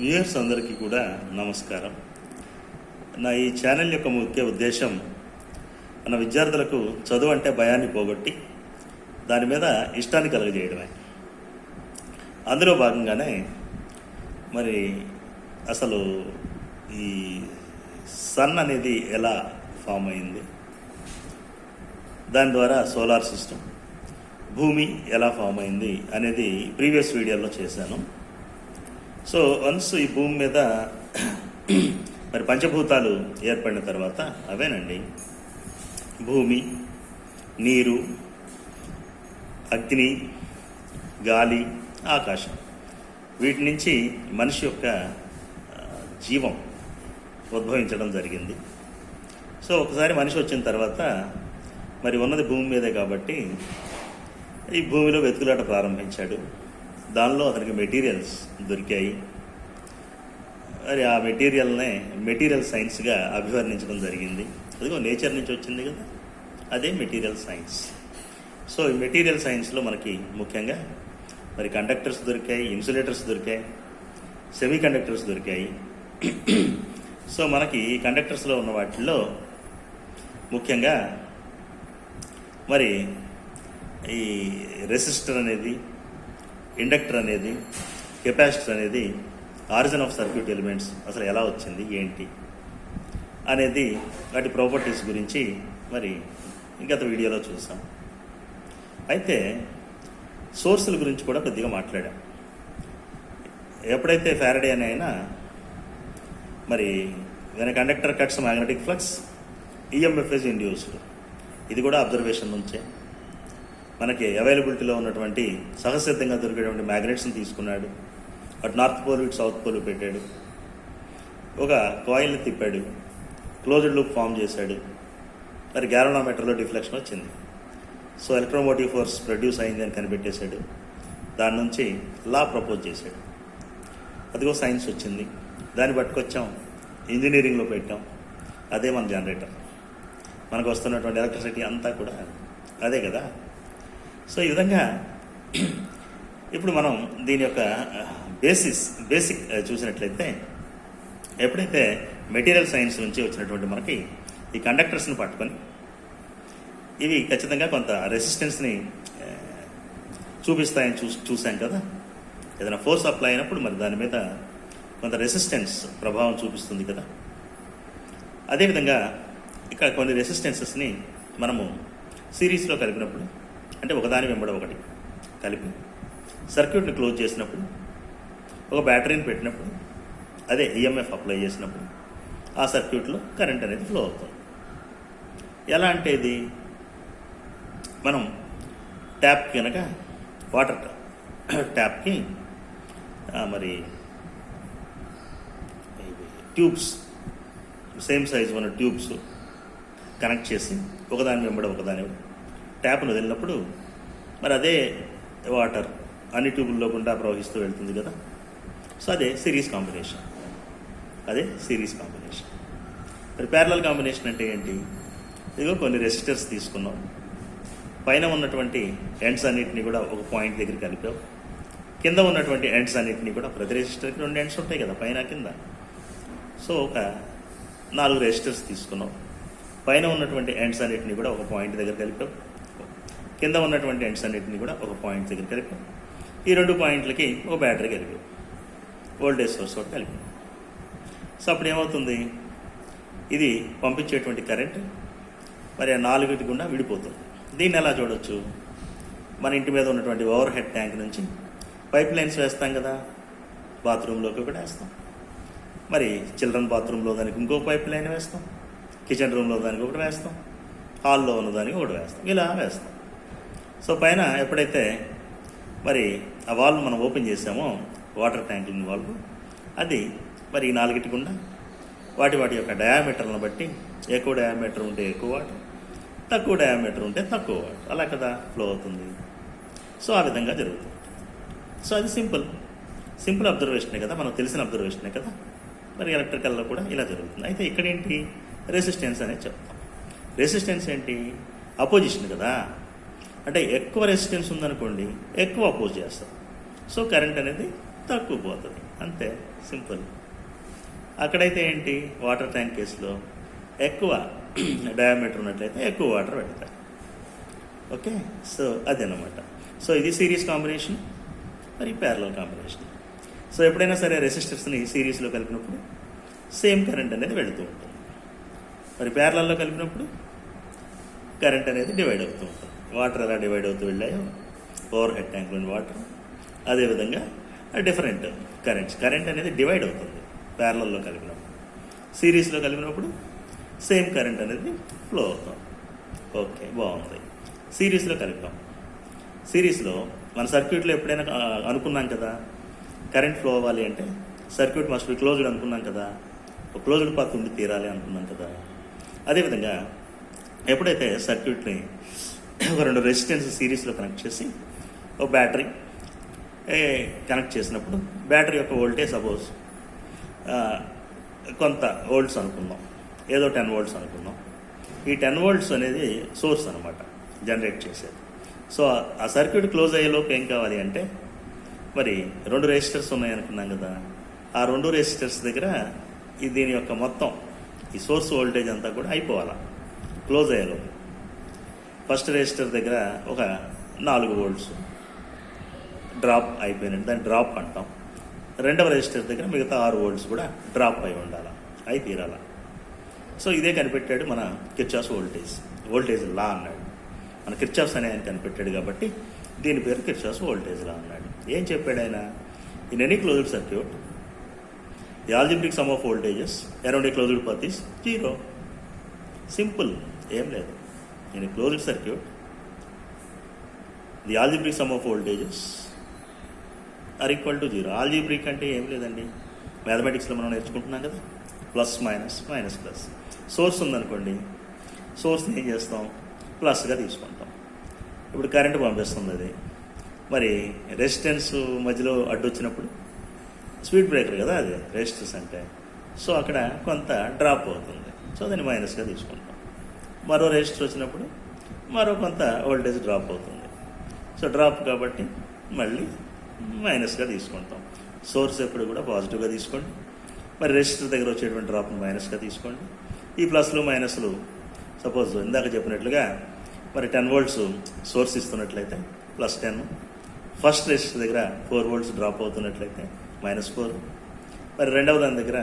Viewers అందరికీ కూడా నమస్కారం. నా ఈ ఛానల్ యొక్క ముఖ్య ఉద్దేశం మన విద్యార్థులకు చదువు అంటే భయాన్ని పోగొట్టి దాని మీద ఇష్టాన్ని కలుగజేయడమే. అందులో భాగంగానే మరి అసలు ఈ సన్ అనేది ఎలా ఫామ్ అయింది దాని ద్వారా సోలార్ సిస్టమ్ భూమి ఎలా ఫామ్ అయింది అనేది ప్రీవియస్ వీడియోలో చేశాను. సో వన్స్ ఈ భూమి మీద మరి పంచభూతాలు ఏర్పడిన తర్వాత అవేనండి. భూమి నీరు అగ్ని గాలి ఆకాశం. వీటి నుంచి మనిషి యొక్క జీవం ఉద్భవించడం జరిగింది. సో ఒకసారి మనిషి వచ్చిన తర్వాత మరి ఉన్నది భూమి మీదే కాబట్టి ఈ భూమిలో వెతుకులాట ప్రారంభించాడు. దానిలో అతనికి మెటీరియల్స్ దొరికాయి. మరి ఆ మెటీరియల్నే మెటీరియల్ సైన్స్గా అభివర్ణించడం జరిగింది. అదిగో నేచర్ నుంచి వచ్చింది కదా? అదే మెటీరియల్ సైన్స్. సో ఈ మెటీరియల్ సైన్స్లో మనకి ముఖ్యంగా మరి కండక్టర్స్ దొరికాయి ఇన్సులేటర్స్ దొరికాయి సెమీ కండక్టర్స్ దొరికాయి. సో మనకి ఈ కండక్టర్స్లో ఉన్న వాటిల్లో ముఖ్యంగా మరి ఈ రెసిస్టర్ అనేది ఇండక్టర్ అనేది కెపాసిటర్ అనేది ఆరిజిన్ ఆఫ్ సర్క్యూట్ ఎలిమెంట్స్ అసలు ఎలా వచ్చింది ఏంటి అనేది వాటి ప్రాపర్టీస్ గురించి మరి గత వీడియోలో చూసాం అయితే సోర్సుల గురించి కూడా కొద్దిగా మాట్లాడాం. ఎప్పుడైతే ఫ్యారడే అని అయినా మరి when conductor cuts magnetic flux EMFs induced ఇది కూడా అబ్జర్వేషన్ నుంచే. మనకి అవైలబిలిటీలో ఉన్నటువంటి సహసిద్ధంగా దొరికేటువంటి మ్యాగ్నెట్స్ని తీసుకున్నాడు. అటు నార్త్ పోల్ ఇటు సౌత్ పోల్ పెట్టాడు. ఒక కాయిల్ని తిప్పాడు. క్లోజ్డ్ లూప్ ఫామ్ చేశాడు. మరి గ్యాలనోమీటర్లో డిఫ్లెక్షన్ వచ్చింది. సో ఎలక్ట్రోమోటివ్ ఫోర్స్ ప్రొడ్యూస్ అయింది అని కనిపెట్టేశాడు. దాని నుంచి లా ప్రపోజ్ చేశాడు. అదిగో సైన్స్ వచ్చింది. దాన్ని పట్టుకొచ్చాం. ఇంజనీరింగ్లో పెట్టాం. అదే మన జనరేటర్ మనకు వస్తున్నటువంటి ఎలక్ట్రిసిటీ అంతా కూడా అదే కదా? సో ఈ విధంగా ఇప్పుడు మనం దీని యొక్క బేసిస్ బేసిక్ చూసినట్లయితే ఎప్పుడైతే మెటీరియల్ సైన్స్ నుంచి వచ్చినటువంటి మనకి ఈ కండక్టర్స్ని పట్టుకొని ఇవి ఖచ్చితంగా కొంత రెసిస్టెన్స్ని చూపిస్తాయని చూ చూసాం కదా. ఏదైనా ఫోర్స్ అప్లై అయినప్పుడు మరి దాని మీద కొంత రెసిస్టెన్స్ ప్రభావం చూపిస్తుంది కదా. అదేవిధంగా ఇక్కడ కొన్ని రెసిస్టెన్సెస్ని మనము సిరీస్లో కలిపినప్పుడు అంటే ఒకదాని వెంబడ ఒకటి కలిపి సర్క్యూట్ని క్లోజ్ చేసినప్పుడు ఒక బ్యాటరీని పెట్టినప్పుడు అదే ఈఎంఎఫ్ అప్లై చేసినప్పుడు ఆ సర్క్యూట్లో కరెంట్ అనేది ఫ్లో అవుతుంది. ఎలా అంటే ఇది? మనం ట్యాప్ కనుక వాటర్ ట్యాప్కి మరి ట్యూబ్స్ సేమ్ సైజ్ ఉన్న ట్యూబ్స్ కనెక్ట్ చేసి ఒకదాని వెంబడి ఒకదాని ట్యాప్ను వదిలినప్పుడు మరి అదే వాటర్ అన్ని ట్యూబుల్లో గుండా ప్రవహిస్తూ వెళ్తుంది కదా? సో అదే సిరీస్ కాంబినేషన్ అదే సిరీస్ కాంబినేషన్ మరి ప్యారలల్ కాంబినేషన్ అంటే ఏంటి? ఇదిగో కొన్ని రెసిస్టర్స్ తీసుకున్నాం. పైన ఉన్నటువంటి ఎండ్స్ అన్నిటిని కూడా ఒక పాయింట్ దగ్గర కలిపావు కింద ఉన్నటువంటి ఎండ్స్ అన్నిటిని కూడా ప్రతి రెసిస్టర్కి రెండు ఎండ్స్ ఉంటాయి కదా పైన కింద. సో ఒక నాలుగు రెసిస్టర్స్ తీసుకున్నాం. పైన ఉన్నటువంటి ఎండ్స్ అన్నిటిని కూడా ఒక పాయింట్ దగ్గర కలిపాం. కింద ఉన్నటువంటి ఎండ్స్ అన్నిటిని కూడా ఒక పాయింట్ దగ్గర కలిపాం. ఈ రెండు పాయింట్లకి ఒక బ్యాటరీ కలిపాం. ఓల్డేజ్ సోర్స్ ఒకటి కలిపి. సో అప్పుడు ఏమవుతుంది? ఇది పంపించేటువంటి కరెంట్ మరి ఆ నాలుగిటి గుండా విడిపోతుంది. దీన్ని ఎలా చూడొచ్చు? మన ఇంటి మీద ఉన్నటువంటి ఓవర్ హెడ్ ట్యాంక్ నుంచి పైప్ లైన్స్ వేస్తాం కదా బాత్రూంలోకి ఒకటి వేస్తాం. మరి చిల్డ్రన్ బాత్రూంలో దానికి ఇంకో పైప్ లైన్ వేస్తాం కిచెన్ రూమ్లో దానికి ఒకటి వేస్తాం హాల్లో ఉన్న దానికి ఒకటి వేస్తాం ఇలా వేస్తాం. సో పైన ఎప్పుడైతే మరి ఆ వాల్వ్ మనం ఓపెన్ చేసామో వాటర్ ట్యాంకింగ్ వాళ్ళు అది మరి ఈ నాలుగిటి గుండా. వాటి వాటి యొక్క డయామీటర్లను బట్టి ఎక్కువ డయామీటర్ ఉంటే ఎక్కువ వాటర్ తక్కువ డయామీటర్ ఉంటే తక్కువ వాటర్. అలా కదా ఫ్లో అవుతుంది. సో ఆ విధంగా జరుగుతుంది. సో అది సింపుల్. సింపుల్ అబ్జర్వేషనే కదా మనకు తెలిసిన అబ్జర్వేషనే కదా. మరి ఎలక్ట్రికల్లో కూడా ఇలా జరుగుతుంది. అయితే ఇక్కడ ఏంటి రెసిస్టెన్స్ అనేది చెప్తాం. రెసిస్టెన్స్ ఏంటి? అపోజిషన్ కదా. అంటే ఎక్కువ రెసిస్టెన్స్ ఉందనుకోండి ఎక్కువ అపోజ్ చేస్తాం. సో కరెంట్ అనేది తక్కువ పోతుంది అంతే సింపుల్. అక్కడైతే ఏంటి? వాటర్ ట్యాంక్ కేసులో ఎక్కువ డయామీటర్ ఉన్నట్లయితే ఎక్కువ వాటర్ పెడతారు. ఓకే? సో అదనమాట సో ఇది సిరీస్ కాంబినేషన్ మరి ప్యారలల్ కాంబినేషన్. సో ఎప్పుడైనా సరే రెసిస్టర్స్ని సిరీస్లో కలిపినప్పుడు సేమ్ కరెంట్ అనేది వెళుతూ ఉంటుంది. మరి ప్యారలల్లో కలిపినప్పుడు కరెంట్ అనేది డివైడ్ అవుతూ ఉంటుంది. వాటర్ ఎలా డివైడ్ అవుతూ వెళ్ళాయో? ఓవర్ హెడ్ ట్యాంక్లోని వాటర్. అదేవిధంగా డిఫరెంట్ కరెంట్స్. కరెంట్ అనేది డివైడ్ అవుతుంది. ప్యారలల్లో కలిపినప్పుడు. సిరీస్లో కలిపినప్పుడు సేమ్ కరెంట్ అనేది ఫ్లో అవుతుంది ఓకే బాగుంది. సిరీస్లో కలిపాం. సిరీస్లో మన సర్క్యూట్లో ఎప్పుడైనా అనుకున్నాం కదా? కరెంట్ ఫ్లో అవ్వాలి అంటే సర్క్యూట్ మస్ట్ బి క్లోజ్డ్ అనుకున్నాం కదా? ఒక క్లోజ్డ్ పాత్ ఉండి తీరాలి అనుకున్నాం కదా? అదేవిధంగా ఎప్పుడైతే సర్క్యూట్ని ఒక రెండు రెసిస్టెన్స్ సిరీస్లో కనెక్ట్ చేసి ఒక బ్యాటరీ కనెక్ట్ చేసినప్పుడు బ్యాటరీ యొక్క వోల్టేజ్ సపోజ్ కొంత వోల్ట్స్ అనుకుందాం. ఏదో టెన్ వోల్ట్స్ అనుకుందాం. ఈ టెన్ వోల్ట్స్ అనేది సోర్స్ అనమాట జనరేట్ చేసేది. సో ఆ సర్క్యూట్ క్లోజ్ అయ్యేలోపు ఏం కావాలి అంటే మరి రెండు రెసిస్టర్స్ ఉన్నాయనుకున్నాం కదా ఆ రెండు రెసిస్టర్స్ దగ్గర ఈ దీని యొక్క మొత్తం ఈ సోర్స్ వోల్టేజ్ అంతా కూడా అయిపోవాలా క్లోజ్ అయ్యేలోపు ఫస్ట్ రెసిస్టర్ దగ్గర ఒక నాలుగు వోల్ట్స్ డ్రాప్ అయిపోయినట్టు దాన్ని డ్రాప్ అంటాం. రెండవ రెజిస్టర్ దగ్గర మిగతా ఆరు వోల్ట్స్ కూడా డ్రాప్ అయి ఉండాలి అయి తీరాల. సో ఇదే కనిపెట్టాడు మన కిర్చాస్ వోల్టేజ్. వోల్టేజ్ లా అన్నాడు. మన కిర్చాస్ అనే ఆయన కనిపెట్టాడు కాబట్టి దీని పేరు కిర్చాస్ వోల్టేజ్ లా అన్నాడు. ఏం చెప్పాడు ఆయన? In any closed circuit the algebraic sum of voltages around a closed path zero simple ఏం లేదు. In closed circuit the algebraic sum of voltages are equal to zero algebraic అంటే ఏం లేదండి. మ్యాథమెటిక్స్లో మనం నేర్చుకుంటున్నాం కదా. Plus minus minus plus source ఉందనుకోండి. సోర్స్ని ఏం చేస్తాం? ప్లస్గా తీసుకుంటాం. ఇప్పుడు కరెంటు పంపిస్తుంది అది. మరి రెసిస్టెన్స్ మధ్యలో అడ్డు వచ్చినప్పుడు స్పీడ్ బ్రేకర్ కదా అది. రెసిస్టెన్స్ అంటే. సో అక్కడ కొంత డ్రాప్ అవుతుంది. సో దాన్ని మైనస్గా తీసుకుంటాం. మరో రెసిస్టర్ వచ్చినప్పుడు మరో కొంత వోల్టేజ్ డ్రాప్ అవుతుంది. సో డ్రాప్ కాబట్టి మళ్ళీ మైనస్గా తీసుకుంటాం. సోర్స్ ఎప్పుడు కూడా పాజిటివ్గా తీసుకోండి. మరి రెసిస్టర్ దగ్గర వచ్చేటువంటి డ్రాప్ని మైనస్గా తీసుకోండి. ఈ ప్లస్లు మైనస్లు సపోజ్ ఇందాక చెప్పినట్లుగా మరి టెన్ వోల్ట్స్ సోర్స్ ఇస్తున్నట్లయితే ప్లస్ టెన్ ఫస్ట్ రెసిస్టర్ దగ్గర ఫోర్ వోల్ట్స్ డ్రాప్ అవుతున్నట్లయితే మైనస్ ఫోర్ మరి రెండవ దాని దగ్గర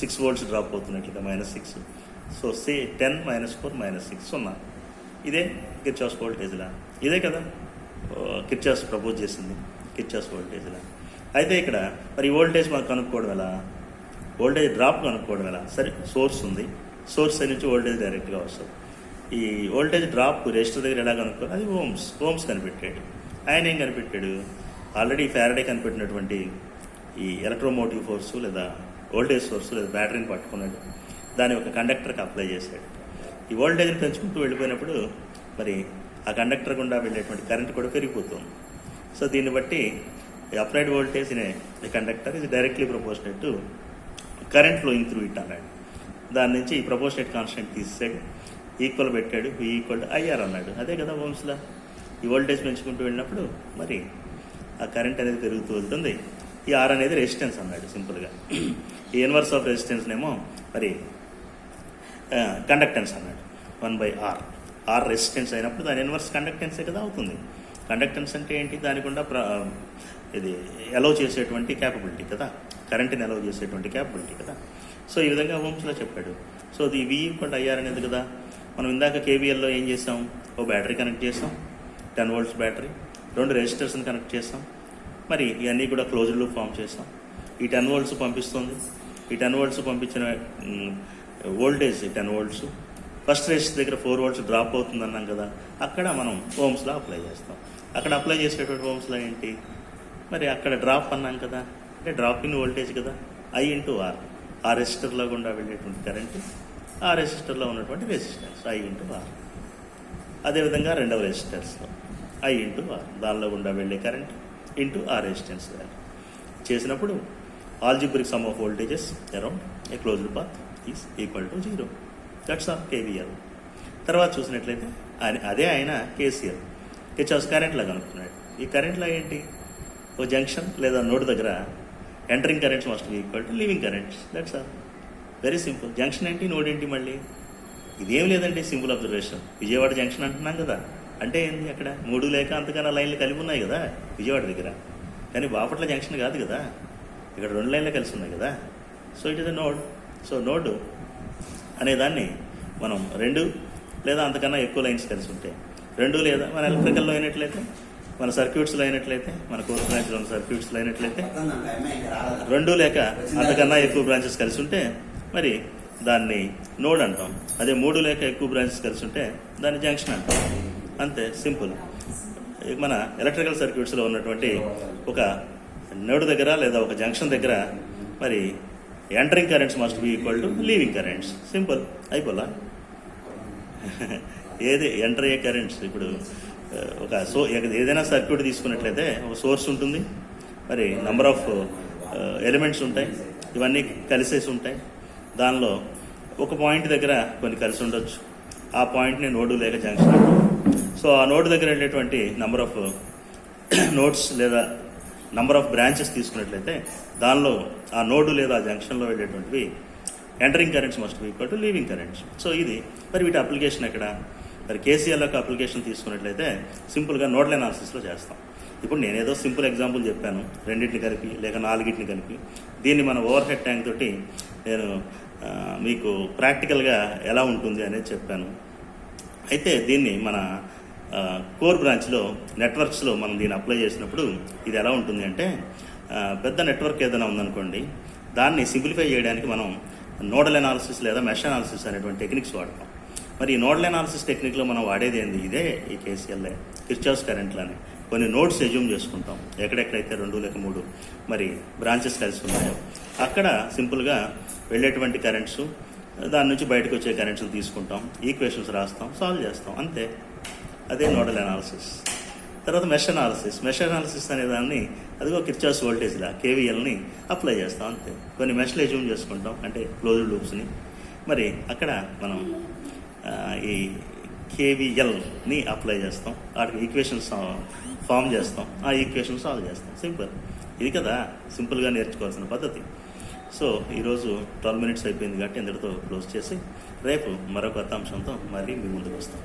six volts drop అవుతున్నట్లయితే minus six so see ten minus four minus six సున్నా. ఇదే కిర్చాస్ వోల్టేజ్లా ఇదే కదా uh, కిర్చాస్ ప్రపోజ్ చేసింది. కిర్చాస్ వోల్టేజ్లా అయితే ఇక్కడ మరి వోల్టేజ్ మనకు కనుక్కోవడం ఎలా? వోల్టేజ్ డ్రాప్ కనుక్కోవడం ఎలా? సరే సోర్స్ ఉంది. సోర్స్ నుంచి వోల్టేజ్ డైరెక్ట్గా వస్తుంది. ఈ వోల్టేజ్ డ్రాప్ రెజిస్టర్ దగ్గర ఎలా కనుక్కోవాలి? అది ఓమ్స్ ఓమ్స్ కనిపెట్టాడు ఆయన ఏం కనిపెట్టాడు? ఆల్రెడీ ఫ్యారడే కనిపెట్టినటువంటి ఈ ఎలక్ట్రోమోటివ్ ఫోర్స్ లేదా వోల్టేజ్ సోర్స్ లేదా బ్యాటరీని పట్టుకున్నాడు. దాని ఒక కండక్టర్కి అప్లై చేశాడు. ఈ వోల్టేజ్ని పెంచుకుంటూ వెళ్ళిపోయినప్పుడు మరి ఆ కండక్టర్ గుండా వెళ్ళేటువంటి కరెంట్ కూడా పెరిగిపోతుంది. సో దీన్ని బట్టి applied voltage in a conductor ఇది directly proportionate to current flowing through it అన్నాడు. దాని నుంచి ఈ ప్రపోర్షనేట్ కాన్స్టెంట్ తీసేసాడు. ఈక్వల్ పెట్టాడు. ఈక్వల్ ఐఆర్ అన్నాడు. అదే కదా ఓమ్స్లా ఈ వోల్టేజ్ పెంచుకుంటూ వెళ్ళినప్పుడు మరి ఆ కరెంట్ అనేది పెరుగుతూ వెళ్తుంది. ఈ ఆర్ అనేది రెసిస్టెన్స్ అన్నాడు సింపుల్గా ఈ ఇన్వర్స్ ఆఫ్ రెసిస్టెన్స్నేమో మరి కండక్టెన్స్ అన్నాడు. One by R R resistance అయినప్పుడు దాని ఇన్వర్స్ కండక్టెన్సే కదా అవుతుంది. కండక్టెన్స్ అంటే ఏంటి? దానికుండా ఇది అలౌ చేసేటువంటి క్యాపబిలిటీ కదా? కరెంట్ని అలౌ చేసేటువంటి క్యాపబిలిటీ కదా? సో ఈ విధంగా హోమ్స్లో చెప్పాడు. సో ఇది వి ఈక్వల్ ఐఆర్ అనేది కదా? మనం ఇందాక కేవీఎల్లో ఏం చేసాం? ఓ బ్యాటరీ కనెక్ట్ చేసాం. టెన్ వోల్ట్స్ బ్యాటరీ రెండు రెజిస్టర్స్ని కనెక్ట్ చేసాం. మరి ఇవన్నీ కూడా క్లోజ్డ్ లూప్ ఫామ్ చేస్తాం ఈ టెన్ వోల్ట్స్ పంపిస్తుంది. ఈ టెన్ వోల్ట్స్ పంపించిన voltage ten volts first resistor దగ్గర ఫోర్ వర్డ్స్ డ్రాప్ అవుతుంది అన్నాం కదా అక్కడ మనం హోమ్స్లో అప్లై చేస్తాం. అక్కడ అప్లై చేసేటువంటి హోమ్స్లో ఏంటి? మరి అక్కడ డ్రాప్ అన్నాం కదా అంటే డ్రాప్ ఇన్ వోల్టేజ్ కదా ఐ ఇంటూ ఆర్ ఆ రెసిస్టర్లో గుండా వెళ్ళేటువంటి కరెంటు ఆ రెసిస్టర్లో ఉన్నటువంటి రెసిస్టెన్స్ ఐ ఇంటూ ఆర్ అదేవిధంగా రెండవ రెసిస్టెన్స్లో ఐ ఇంటూ ఆర్ దానిలో గుండా వెళ్ళే కరెంట్ ఇంటూ ఆ రెసిస్టెన్స్ చేసినప్పుడు algebraic sum of voltages around a closed path is equal to zero that's of KVL తర్వాత చూసినట్లయితే ఆయన అదే ఆయన కేసీఎల్ కిచాస్ కరెంట్లో అనుకున్నాడు ఈ కరెంట్లో ఏంటి? ఓ జంక్షన్ లేదా నోడ్ దగ్గర entering currents must be equal to leaving currents that's all very simple junction ఏంటి? నోడ్ ఏంటి మళ్ళీ? ఇదేం లేదండి సింపుల్ అబ్జర్వేషన్ విజయవాడ జంక్షన్ అంటున్నాం కదా. అంటే ఏంది అక్కడ? మూడు లేక అంతకన్నా లైన్లు కలిపి ఉన్నాయి కదా విజయవాడ దగ్గర. కానీ బాపట్ల జంక్షన్ కాదు కదా. ఇక్కడ రెండు లైన్లు కలిసి ఉన్నాయి కదా. So it is a node so node అనేదాన్ని మనం రెండు లేదా అంతకన్నా ఎక్కువ లైన్స్ కలిసి ఉంటాయి రెండు లేదా మన ఎలక్ట్రికల్లో అయినట్లయితే మన సర్క్యూట్స్లో అయినట్లయితే మన కోర్ బ్రాంచ్లో ఉన్న సర్క్యూట్స్లో అయినట్లయితే రెండు లేక అంతకన్నా ఎక్కువ బ్రాంచెస్ కలిసి ఉంటే మరి దాన్ని నోడ్ అంటాం. అదే మూడు లేక ఎక్కువ బ్రాంచెస్ కలిసి ఉంటే దాన్ని జంక్షన్ అంటాం. అంతే సింపుల్. మన ఎలక్ట్రికల్ సర్క్యూట్స్లో ఉన్నటువంటి ఒక నోడ్ దగ్గర లేదా ఒక జంక్షన్ దగ్గర మరి entering currents must be equal to leaving currents simple అయిపోలా? ఏది? ఎంటర్ అయ్యే కరెంట్స్ ఇప్పుడు uh, ఒక సో ఏదైనా సర్క్యూట్ తీసుకున్నట్లయితే ఒక సోర్స్ ఉంటుంది. మరి నెంబర్ ఆఫ్ ఎలిమెంట్స్ ఉంటాయి. ఇవన్నీ కలిసేసి ఉంటాయి. దానిలో ఒక పాయింట్ దగ్గర కొన్ని కలిసి ఉండొచ్చు. ఆ పాయింట్ని నోడు లేక జంక్షన్ సో ఆ నోడ్ దగ్గర వెళ్ళేటువంటి నెంబర్ ఆఫ్ నోట్స్ లేదా నంబర్ ఆఫ్ బ్రాంచెస్ తీసుకున్నట్లయితే దానిలో ఆ నోడు లేదా జంక్షన్లో వెళ్ళేటువంటివి entering currents must be equal to leaving currents so ఇది మరి వీటి అప్లికేషన్ ఎక్కడ? మరి కేసీఆర్ యొక్క అప్లికేషన్ తీసుకున్నట్లయితే సింపుల్గా నోడల్ అనాలిసిస్లో చేస్తాం. ఇప్పుడు నేనేదో సింపుల్ ఎగ్జాంపుల్ చెప్పాను. రెండింటిని కలిపి లేక నాలుగింటిని కలిపి. దీన్ని మన ఓవర్ హెడ్ ట్యాంక్ తోటి నేను మీకు ప్రాక్టికల్గా ఎలా ఉంటుంది అనేది చెప్పాను. అయితే దీన్ని మన కోర్ బ్రాంచ్లో నెట్వర్క్స్లో మనం దీన్ని అప్లై చేసినప్పుడు ఇది ఎలా ఉంటుంది అంటే పెద్ద నెట్వర్క్ ఏదైనా ఉందనుకోండి దాన్ని సింప్లిఫై చేయడానికి మనం నోడల్ అనాలిసిస్ లేదా మెష్ అనాలిసిస్ అనేటువంటి టెక్నిక్స్ వాడతాం. మరి ఈ నోడల్ అనాలిసిస్ టెక్నిక్లో మనం వాడేది ఏంది? ఇదే ఈ కేసీఎల్ఏ కిర్చాస్ కరెంట్లని. కొన్ని నోట్స్ ఎజ్యూమ్ చేసుకుంటాం. ఎక్కడెక్కడైతే రెండు లేక మూడు మరి బ్రాంచెస్ కలిసి ఉన్నాయో అక్కడ సింపుల్గా వెళ్ళేటువంటి కరెంట్స్ దాని నుంచి బయటకు వచ్చే కరెంట్స్ తీసుకుంటాం ఈక్వేషన్స్ రాస్తాం సాల్వ్ చేస్తాం అంతే. అదే నోడల్ అనాలిసిస్. తర్వాత మెష్ అనాలిసిస్. మెష్ అనాలిసిస్ అనే దాన్ని అదిగో కిర్చాస్ వోల్టేజ్లా కేవీఎల్ని అప్లై చేస్తాం అంతే. కొన్ని మెష్లు ఎజ్యూమ్ చేసుకుంటాం అంటే క్లోజ్డ్ లూప్స్ని మరి అక్కడ మనం ఈ కేవీఎల్ని అప్లై చేస్తాం. వాటికి ఈక్వేషన్స్ ఫామ్ చేస్తాం. ఆ ఈక్వేషన్ సాల్వ్ చేస్తాం. సింపుల్. ఇది కదా సింపుల్గా నేర్చుకోవాల్సిన పద్ధతి. సో ఈరోజు ట్వెల్వ్ మినిట్స్ అయిపోయింది కాబట్టి ఇంతటితో క్లోజ్ చేసి రేపు మరొక అంశంతో మళ్ళీ మీ ముందుకు వస్తాం.